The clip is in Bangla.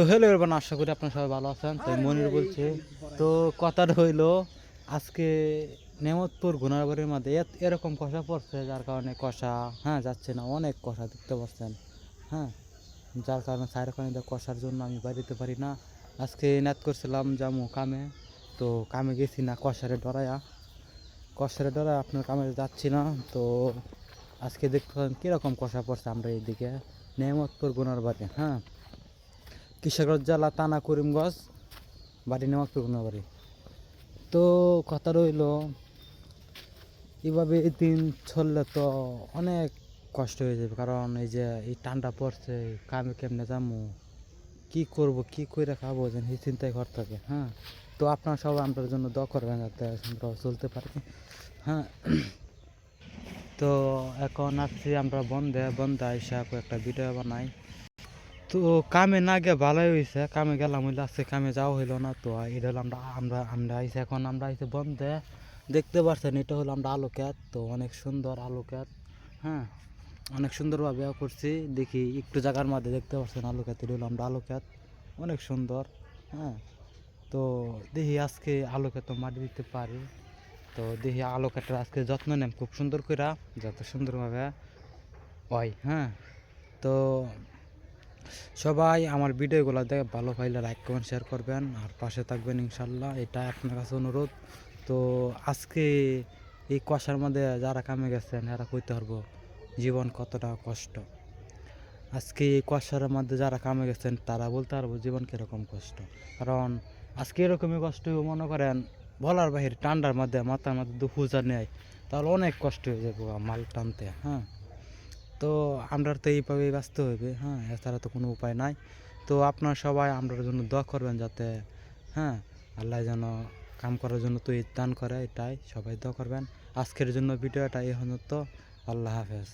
তো হ্যালো এবার আশা করি আপনার সবাই ভালো আছেন। তাই মনির বলছে, তো কথাটা হইল আজকে নেমতপুর ঘোনারবাড়ির মধ্যে এরকম কষা পড়ছে, যার কারণে কষা হ্যাঁ যাচ্ছে না, অনেক কষা দেখতে পাচ্ছেন হ্যাঁ যার কারণে সাইড কষার জন্য আমি বাড়িতে পারি না। আজকে নাত করছিলাম জামু কামে, তো কামে গেছি না, কষারে ডরায়া। কষারে ডরায় আপনার কামে যাচ্ছি না, তো আজকে দেখতে পাচ্ছেন কীরকম কষা পড়ছে আমরা এইদিকে, নেমতপুর গুনারবাড়ি হ্যাঁ। কিশোরগঞ্জ জেলা টানা করিমগঞ্জ, বাড়ি নেমতপুর গুনারবাড়ি তো কথা রইল, এভাবে এই দিন চললে তো অনেক কষ্ট হয়ে যাবে, কারণ এই যে এই ঠান্ডা পড়ছে, কামে কেমনে যাব কি করব, কি করে খাব, যেন এই চিন্তাই ঘর থাকে হ্যাঁ? তো আপনারা সবাই আমার জন্য দ করবেন যাতে আমরা চলতে পারি হ্যাঁ? তো এখন আসছি আমরা বন্ধে বন্ধে আইসা একটা ভিডিও বানাই। তো কামে না গিয়ে ভালোই হয়েছে কামে গেলাম হইলে, আজকে কামে যাওয়া হইল না তো। এটা হলো আমরা আমরা আমরা আইসে এখন আমরা আইসে বন্ধে দেখতে পাচ্ছেন এটা হলো আমরা আলু ক্যাত তো অনেক সুন্দর আলু ক্যাত হ্যাঁ অনেক সুন্দরভাবে করছি। দেখি একটু জায়গার মধ্যে দেখতে পাচ্ছেন আলু ক্যাত এটা হলো আমরা আলু ক্যাত অনেক সুন্দর। হ্যাঁ তো দেখি আজকে আলু ক্যাত মাটি দিতে পারি। তো দেখি আলু ক্যাটের আজকে যত্ন নেন খুব সুন্দর করে যত সুন্দরভাবে হয়। হ্যাঁ তো সবাই আমার ভিডিওগুলো দেখে ভালো পাইলে লাইক কমেন্ট শেয়ার করবেন। আর পাশে থাকবেন ইনশাল্লাহ, এটা আপনার কাছে অনুরোধ। তো আজকে এই কষার মধ্যে যারা কামে গেছেন, এরা কইতে পারব জীবন কতটা কষ্ট। আজকে এই কষার মধ্যে যারা কামে গেছেন, তারা বলতে পারব জীবন কীরকম কষ্ট। কারণ আজকে এরকমই কষ্ট মনে করেন বলার বাহির ঠান্ডার মধ্যে মাথার মধ্যে দু পূজা নেয় তাহলে অনেক কষ্ট হয়ে যাবে মাল টানতে হ্যাঁ? তো আমরা তো এইভাবেই ব্যস্ত হইবে হ্যাঁ এছাড়া তো কোনো উপায় নাই। তো আপনারা সবাই আমরার জন্য দোয়া করবেন যাতে হ্যাঁ আল্লাহ যেন কাম করার জন্য তো দান করে, এটাই সবাই দোয়া করবেন। আজকের জন্য ভিডিওটা এই তো আল্লাহ হাফেজ।